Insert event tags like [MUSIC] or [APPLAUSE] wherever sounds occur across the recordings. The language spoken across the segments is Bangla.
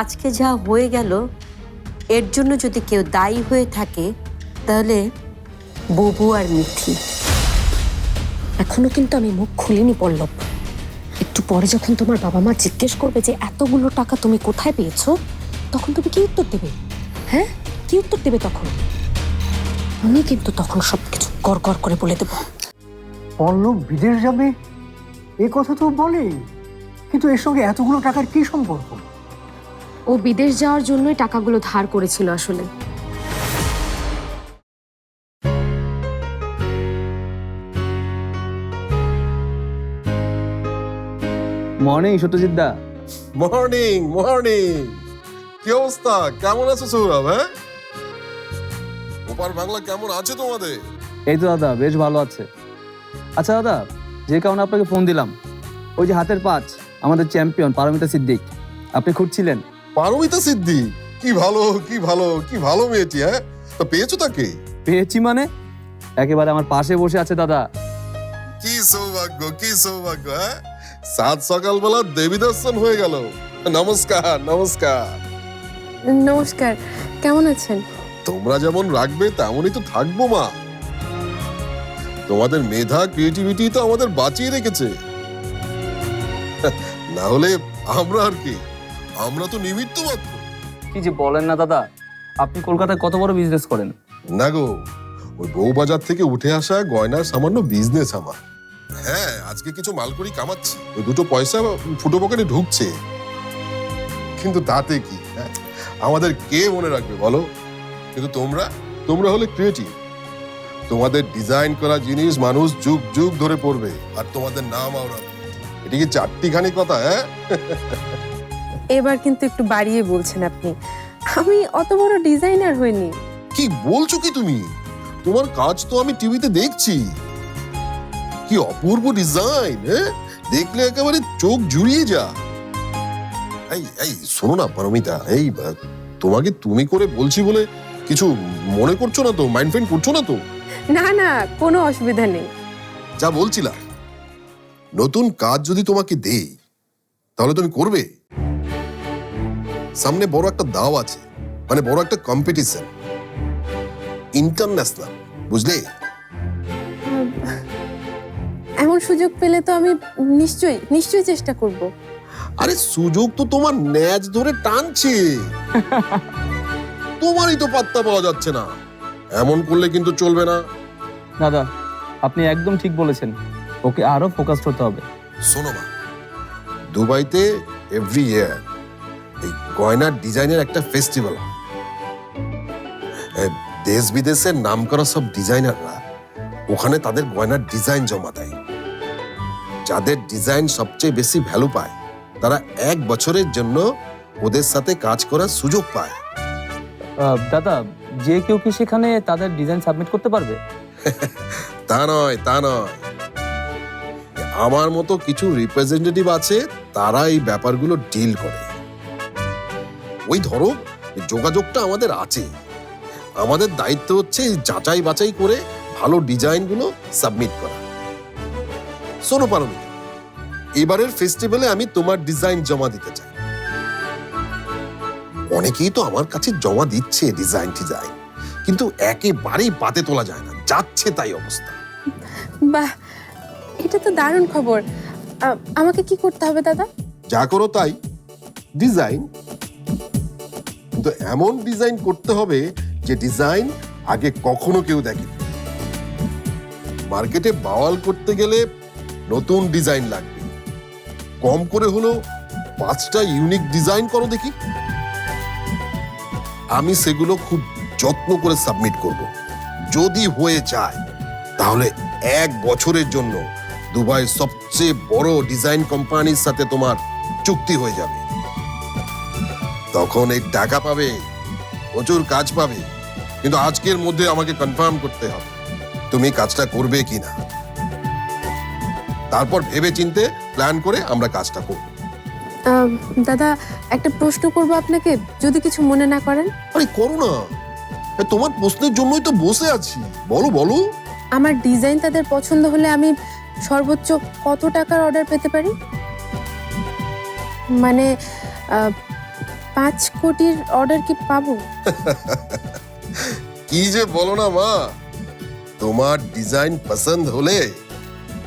আজকে যা হয়ে গেল এর জন্য যদি কেউ দায়ী হয়ে থাকে তাহলে বুবু আর মিথি এখনও কিন্তু আমি মুখ খুলিনি পল্লব। একটু পরে যখন তোমার বাবা মা জিজ্ঞেস করবে যে এতগুলো টাকা তুমি কোথায় পেয়েছ তখন তুমি কি উত্তর দেবে? হ্যাঁ? কি উত্তর দেবে তখন? আমি কিন্তু তখন সবকিছু গড় গড় করে বলে দেবো। পল্লব বিদেশ যাবে? এ কথা তো বলে কিন্তু এর সঙ্গে এতগুলো টাকার কি সম্পর্ক? ও বিদেশ যাওয়ার জন্যই টাকাগুলো ধার করেছিল আসলে। মর্নিং সত্যজিৎ দা। Morning morning. কি অবস্থা? কেমন আছো সৌরভ হ্যাঁ? ওপার বাংলা কেমন আছে তোমাদের? এই তো দাদা বেশ ভালো আছে। আচ্ছা দাদা যে কারণে আপনাকে ফোন দিলাম। ওই যে হাতের পাঁচ আমাদের চ্যাম্পিয়ন পারমিতা সিদ্দিক। আপনি খুঁজছিলেন? পারমিতা সিদ্ধি। কি ভালো কি ভালো কি ভালো মেয়েটি হ্যাঁ? তো পেয়েছ তাকে? পেয়েছি মানে? একেবারে আমার পাশে বসে আছে দাদা। কি সৌভাগ্য কি সৌভাগ্য হ্যাঁ? সাত সকালবেলা দেবী দর্শন হয়ে গেল। নমস্কার নমস্কার। নমস্কার কেমন আছেন? তোমরা যেমন রাখবে তেমনই তো থাকব মা। তোমাদের মেধা ক্রিয়েটিভিটি তো আমাদের বাঁচিয়ে রেখেছে। না হলে আমরা আর কি? আমরা তো নিমিত্ত মাত্র কি যে বলেন না দাদা আপনি কলকাতায় কত বড় বিজনেস করেন? না গো ওই বউবাজার থেকে উঠে আসা গয়নার সামান্য বিজনেস আমার। হ্যাঁ আজকে কিছু মালকড়ি কামাচ্ছি। ওই দুটো পয়সা ফুটো পকেটে ঢুকছে। কিন্তু তাতে কি হ্যাঁ? আমাদের কে মনে রাখবে বলো? কিন্তু তোমরা তোমরা হলে ক্রিয়েটিভ তোমাদের ডিজাইন করা জিনিস মানুষ যুগ যুগ ধরে পড়বে আর তোমাদের নাম আমরা এটা কি চারটি চারটিখানি কথা হ্যাঁ? এবার কিন্তু একটু বাড়িয়ে বলছেন আপনি। আমি অত বড় ডিজাইনার হইনি। কি বলছো কি তুমি? তোমার কাজ তো আমি টিভিতে দেখছি। কি অপূর্ব ডিজাইন দেখলে একেবারে চোখ জুড়িয়ে যা। এই এই শোনো না পারমিতা এই তোমাকে তুমি করে বলছি বলে কিছু মনে করছ না তো? মাইন্ড ফ্রেন্ড করছ না তো? না না কোনো অসুবিধা নেই। যা বলছিলাম নতুন কাজ যদি তোমাকে দেই তাহলে তুমি করবে। সামনে বড় একটা দাও আছে মানে বড় একটা কম্পিটিশন ইন্টারন্যাশনাল বুঝলে? এমন সুযোগ পেলে তো আমি নিশ্চয়ই নিশ্চয়ই চেষ্টা করব। আরে সুযোগ তো তোমার ন্যাজ ধরে টানছে। তোমারই তো পাত্তা পাওয়া যাচ্ছে না। এমন করলে কিন্তু চলবে না। দাদা আপনি একদম ঠিক বলেছেন। ওকে আরও ফোকাসড হতে হবে। শোনো মা দুবাইতে এভরি ইয়ার এই গয়নার ডিজাইনের একটা ফেস্টিভ্যাল দেশ বিদেশের নামকরা সব ডিজাইনাররা ওখানে তাদের গয়নার ডিজাইন জমা দেয়। যাদের ডিজাইন সবচেয়ে বেশি ভ্যালু পায় তারা এক বছরের জন্য ওদের সাথে কাজ করার সুযোগ পায়। দাদা যে কেউ কি সেখানে তাদের ডিজাইন সাবমিট করতে পারবে? [LAUGHS] তা নয় তা নয়। আমার মতো কিছু রিপ্রেজেন্টেটিভ আছে তারা এই ব্যাপারগুলো ডিল করে। ওই ধরো যোগাযোগটা আমাদের আছে। আমাদের দায়িত্ব হচ্ছে যাচাই বাছাই করে ভালো ডিজাইনগুলো সাবমিট করা। শোনো পারমি এবারের ফেস্টিভ্যালে আমি তোমার ডিজাইন জমা দিতে চাই। অনেকেই তো আমার কাছে জমা দিচ্ছে ডিজাইন ডিজাইন কিন্তু একেবারেই পাতে তোলা যায় না যাচ্ছে তাই অবস্থা। বাহ এটা তো দারুণ খবর। আমাকে কি করতে হবে দাদা? যা করো তাই ডিজাইন কিন্তু এমন ডিজাইন করতে হবে যে ডিজাইন আগে কখনো কেউ দেখেনি। মার্কেটে বাওয়াল করতে গেলে নতুন ডিজাইন লাগবে। কম করে হলো পাঁচটা ইউনিক ডিজাইন করো দেখি। আমি সেগুলো খুব যত্ন করে সাবমিট করব। যদি হয়ে যায়, তাহলে এক বছরের জন্য দুবাই সবচেয়ে বড় ডিজাইন কোম্পানির সাথে তোমার চুক্তি হয়ে যাবে। তখন এই টাকা পাবে প্রচুর কাজ পাবে কিন্তু আজকের মধ্যে আমাকে কনফার্ম করতে হবে তুমি কাজটা করবে কি না। তারপর ভেবে চিনতে প্ল্যান করে আমরা কাজটা করব। দাদা একটা প্রশ্ন করব আপনাকে যদি কিছু মনে না করেন। আরে করো না। তোমার প্রশ্নের জন্যই তো বসে আছি। বলো বলো। আমার ডিজাইন তাদের পছন্দ হলে আমি সর্বোচ্চ কত টাকার অর্ডার পেতে পারি? মানে পাঁচ কোটির অর্ডার কি পাবো? [LAUGHS] কি যে বলো না মা। তোমার ডিজাইন পছন্দ হলে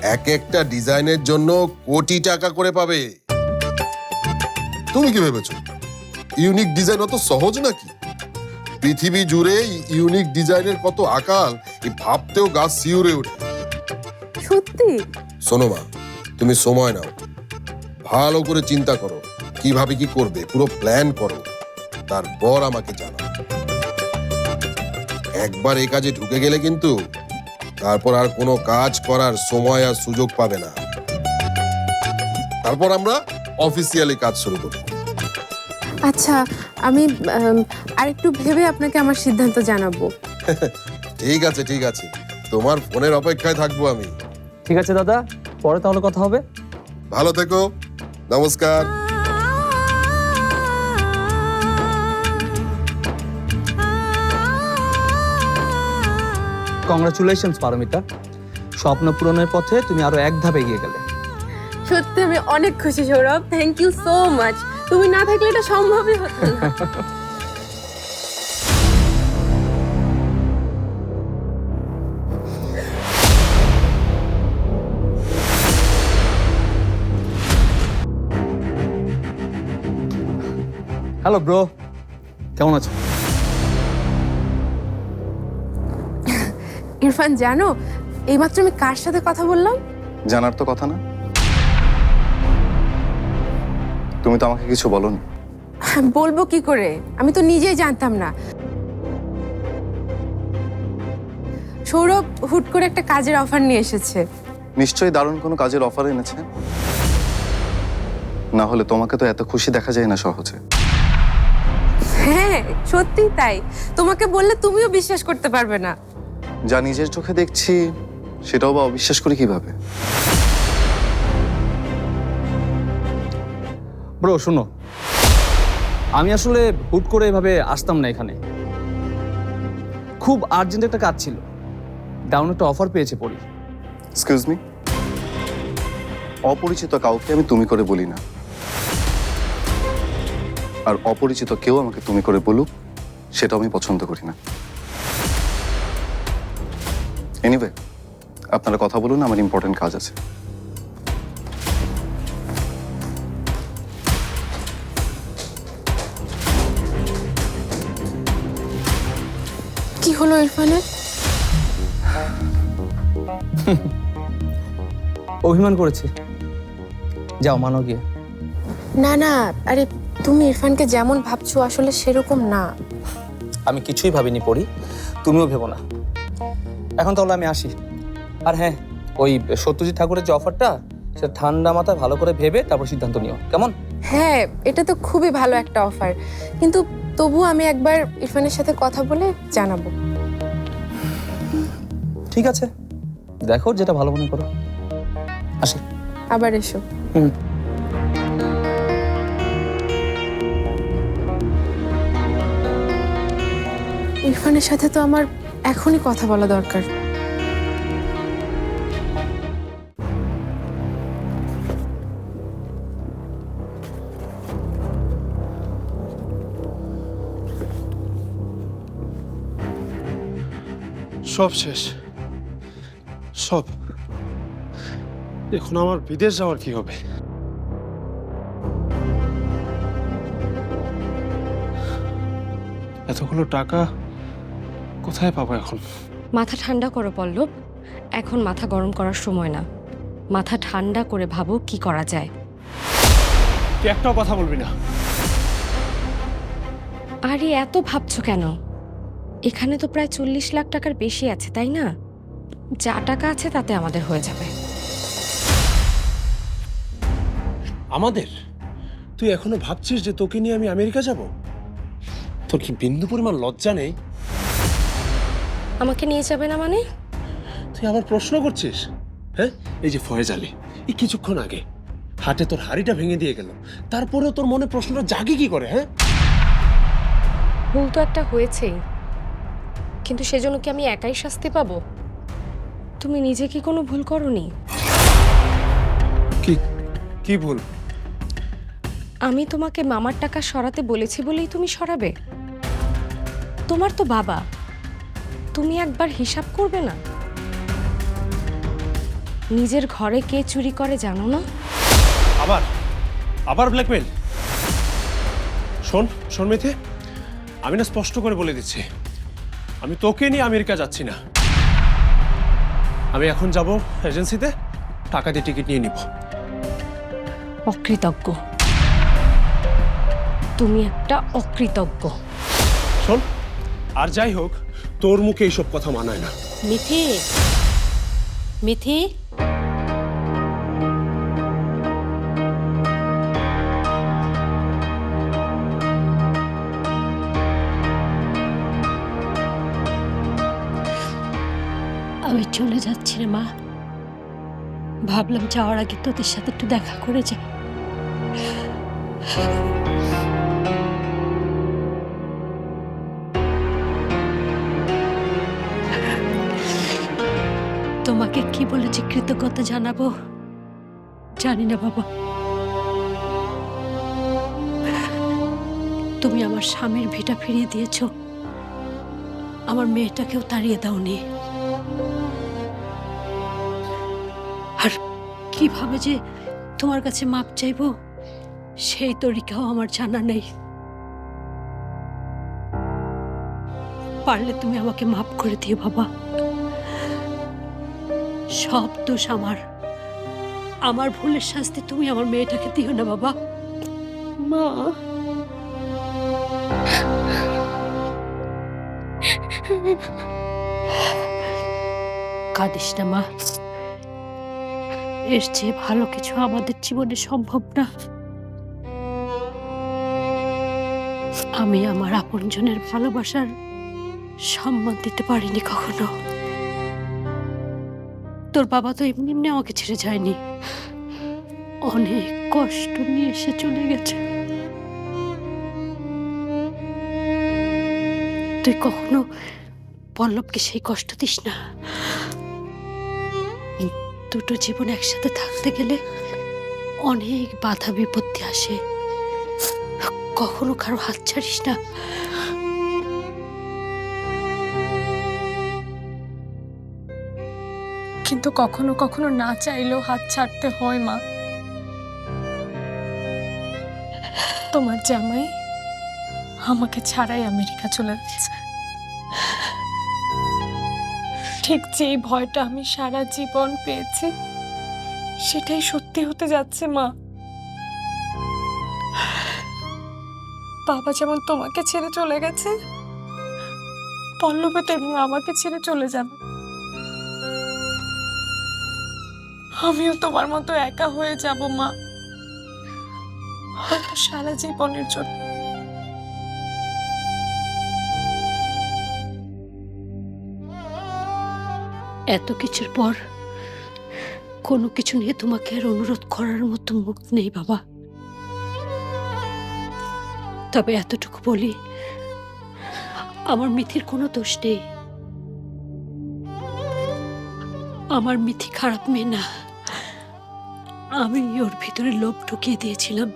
এক একটা ডিজাইনের জন্য কোটি টাকা করে পাবে। তুমি কি ভেবেছো? ইউনিক ডিজাইন অত সহজ নাকি? পৃথিবী জুড়ে ইউনিক ডিজাইনের কত আকাল এই ভাবতেও গাছ শিউরে ওঠে। সত্যি? শোনো মা তুমি সময় নাও। ভালো করে চিন্তা করো। কীভাবে কি করবে? পুরো প্ল্যান করো। তারপর আমাকে জানাও। একবার এ কাজে ঢুকে গেলে কিন্তু তারপর আর কোনো কাজ করার সময় আর সুযোগ পাবে না। তারপর আমরা অফিসিয়ালি কাজ শুরু করব। আচ্ছা আমি আরেকটু ভেবে আপনাকে আমার সিদ্ধান্ত জানাব। ঠিক আছে ঠিক আছে। তোমার ফোনের অপেক্ষায় থাকব আমি। ঠিক আছে দাদা পরে তাহলে কথা হবে। ভালো থেকো। নমস্কার। কংগ্রাচুলেশনস পারমিতা। স্বপ্ন পূরণের পথে তুমি আরও এক ধাপ এগিয়ে গেলে। সত্যি আমি অনেক খুশি Sourav. Thank you so much তুমি না থাকলে এটা সম্ভবই হতো না। হ্যালো ব্রো কেমন আছো? ইরফান জানো এইমাত্র আমি কার সাথে কথা বললাম? জানার তো কথা না। তুমি তো আমাকে কিছু বলনি। বলব কি করে? আমি তো নিজেই জানতাম না। সৌরভ হুট করে একটা কাজের অফার নিয়ে এসেছে। নিশ্চয়ই দারুণ কোনো কাজের অফার এনেছে। না হলে তোমাকে তো এত খুশি দেখা যায় না সহজে। হ্যাঁ সত্যি তাই। তোমাকে বললে তুমিও বিশ্বাস করতে পারবে না। যা নিজের চোখে দেখছি সেটাও বা অবিশ্বাস করি কীভাবে? ব্রো শোনো। আমি আসলে হুট করে এভাবে আসতাম না এখানে। খুব আর্জেন্ট একটা কাজ ছিল। ডাউন একটা অফার পেয়েছে পড়ি এক্সকিউজ মি অপরিচিত কাউকে আমি তুমি করে বলি না। আর অপরিচিত কেউ আমাকে তুমি করে বলুক সেটাও আমি পছন্দ করি না। এনিওয়ে আপনারা কথা বলুন আমার ইম্পর্টেন্ট কাজ আছে। কি হলো ইরফানের [LAUGHS] অভিমান করেছে। যাও মানো গিয়ে। না না আরে তুমি ইরফানকে যেমন ভাবছ আসলে সেরকম না। আমি কিছুই ভাবিনি পড়ি তুমিও ভেবো না। এখন তাহলে আমি আসি। আর হ্যাঁ ওই সত্যজিৎ ঠাকুরের যে অফারটা সেটা ঠান্ডা মাথায় ভালো করে ভেবে তারপর সিদ্ধান্ত নিও। কেমন? হ্যাঁ এটা তো খুবই ভালো একটা অফার কিন্তু তবু আমি একবার ইরফানের সাথে কথা বলে জানাব। ঠিক আছে। দেখো যেটা ভালো মনে করো। আসি। আবার এসো। হুম। ইরফানের সাথে তো আমার এখনই কথা বলা দরকার। সব শেষ। সব। এখন আমার বিদেশ যাওয়ার কি হবে? এতগুলো টাকা কোথায় পাবো এখন? মাথা ঠান্ডা করো পল্লব। এখন মাথা গরম করার সময় না। মাথা ঠান্ডা করে ভাবো কি করা যায়। তুই একটাও কথা বলবি না। আরে এত ভাবছ কেন? এখানে তো প্রায় চল্লিশ লাখ টাকার বেশি আছে তাই না? যা টাকা আছে তাতে আমাদের হয়ে যাবে। আমাদের? তুই এখনও ভাবছিস যে তোকে নিয়ে আমি আমেরিকা যাব? তোর কি বিন্দু পরিমাণ লজ্জা নেই? আমাকে নিয়ে যাবে না মানে? তুই আবার প্রশ্ন করছিস? হ্যাঁ? এই যে ফয়েজ আলী এই কিছুক্ষণ আগে হাটে তোর হাড়িটা ভেঙে দিয়ে গেল। তারপরেও তোর মনে প্রশ্নটা জাগে কি করে হ্যাঁ? ভুল তো একটা হয়েছেই। কিন্তু সেজন্য কি আমি একাই শাস্তি পাবো? তুমি নিজে কি কোনো ভুল করনি? কি কি ভুল? আমি তোমাকে মামার টাকা সরাতে বলেছি বলেই তুমি সরাবে? তোমার তো বাবা। তুমি একবার হিসাব করবে না? নিজের ঘরে কে চুরি করে জানো না? আবার? আবার ব্ল্যাকমেল শোন শোন মিথি আমি না স্পষ্ট করে বলে দিচ্ছি। আমি তোকে নিয়ে আমেরিকা যাচ্ছি না। আমি এখন যাব এজেন্সিতে টাকা দিয়ে টিকিট নিয়ে নিব। অকৃতজ্ঞ। তুমি একটা অকৃতজ্ঞ। শোন আর যাই হোক তোর মুখে এইসব কথা মানায় না। মিথি মিথি আমি চলে যাচ্ছি রে মা। ভাবলাম যাওয়ার আগে তোদের সাথে একটু দেখা করে যাই। কৃতজ্ঞতা জানাব? জানি না বাবা। তুমি আমার স্বামীর ভিটা ফিরিয়ে দিয়েছ। আমার মেয়েটাকেও তাড়িয়ে দাওনি। আর কীভাবে যে তোমার কাছে মাপ চাইব, সেই তরিকাও আমার জানা নেই। পারলে তুমি আমাকে মাপ করে দিও বাবা। সব দোষ আমার। আমার ভুলের শাস্তি তুমি আমার মেয়েটাকে দিও না বাবা। মা। কাঁদিস না মা। এর চেয়ে ভালো কিছু আমাদের জীবনে সম্ভব না। আমি আমার আপনজনের ভালোবাসার সম্মান দিতে পারিনি কখনো। তোর বাবা তো এমনি এমনি আমাকে ছেড়ে যায়নি। অনেক কষ্ট নিয়ে এসে চলে গেছে। তুই কখনো পল্লবকে সেই কষ্ট দিস না। দুটো জীবন একসাথে থাকতে গেলে অনেক বাধা বিপত্তি আসে। কখনো কারও হাত ছাড়িস না। কিন্তু কখনো কখনো না চাইলেও হাত ছাড়তে হয়, মা। তোমার জামাই আমাকে ছাড়াই আমেরিকা চলে যাচ্ছে ঠিক যেই ভয়টা আমি সারা জীবন পেয়েছি, সেটাই সত্যি হতে যাচ্ছে, মা। বাবা যেমন তোমাকে ছেড়ে চলে গেছে, পল্লবে তেমনি আমাকে ছেড়ে চলে যাবে। আমিও তোমার মতো একা হয়ে যাব, মা। হয়তো সারা জীবনের জন্য। এত কিছুর পর কোনো কিছু নিয়ে তোমাকে আর অনুরোধ করার মতো মুখ নেই, বাবা। তবে এতটুকু বলি, আমার মিথির কোনো দোষ নেই। আমার মিথি খারাপ মেয়ে না। আমি ওর ভিতরে লোভ ঢুকিয়ে দিয়েছিলাম।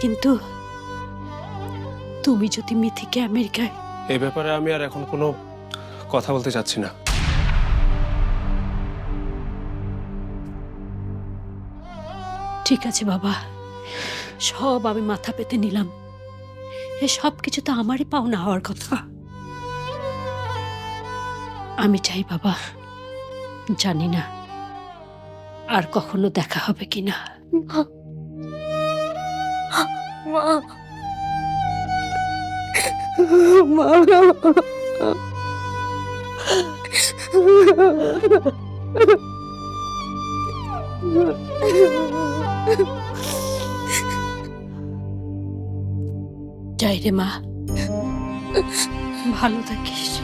কিন্তু তুমি যদি মিথিকে আমেরিকায় এ ব্যাপারে আমি আর এখন কোনো কথা বলতে চাচ্ছি না। ঠিক আছে বাবা। সব আমি মাথা পেতে নিলাম। এ সব কিছু তো আমারই পাওনা হওয়ার কথা। আমি চাই বাবা জানি না। আর কখনো দেখা হবে কিনা মা। যাই রে মা। ভালো থাকিস।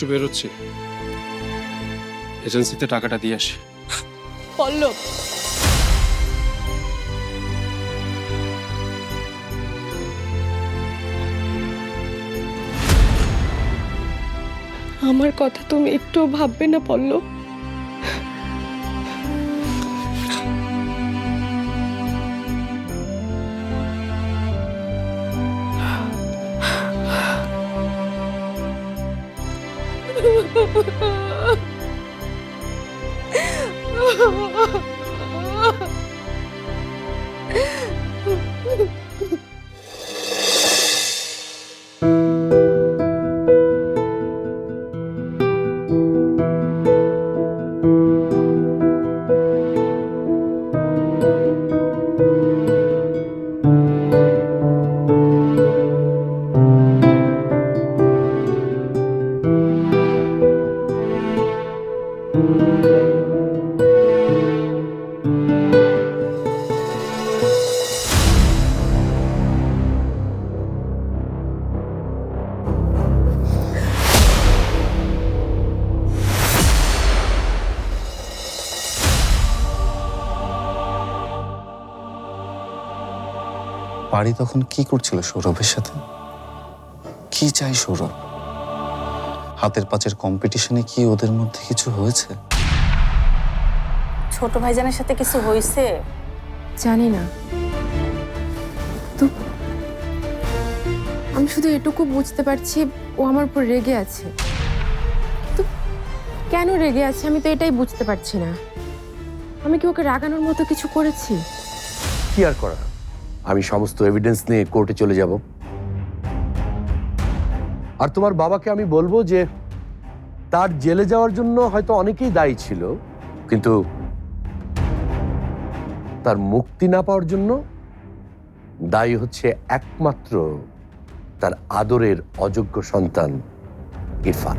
একটু বেরোচ্ছি। এজেন্সিতে টাকাটা দিয়ে আসি। পল্লব! আমার কথা তুমি একটু ভাববে না পল্লব। Oh, বাড়ি তখন কি করছিল সৌরভের সাথে? কি চাই সৌরভ? হাতের পাঁচের কম্পিটিশনে কি ওদের মধ্যে কিছু হয়েছে? ছোট ভাইজানের সাথে কিছু হয়েছে? জানি না। তো আমি শুধু এটুকু বুঝতে পারছি ও আমার উপর রেগে আছে। তো কেন রেগে আছে আমি তো এটাই বুঝতে পারছি না। আমি কি ওকে রাগানোর মতো কিছু করেছি? কি আর করা আমি সমস্ত এভিডেন্স নিয়ে কোর্টে চলে যাব। আর তোমার বাবাকে আমি বলব যে, তার জেলে যাওয়ার জন্য হয়তো অনেকেই দায়ী ছিল, কিন্তু তার মুক্তি না পাওয়ার জন্য দায়ী হচ্ছে একমাত্র তার আদরের অযোগ্য সন্তান ইরফান।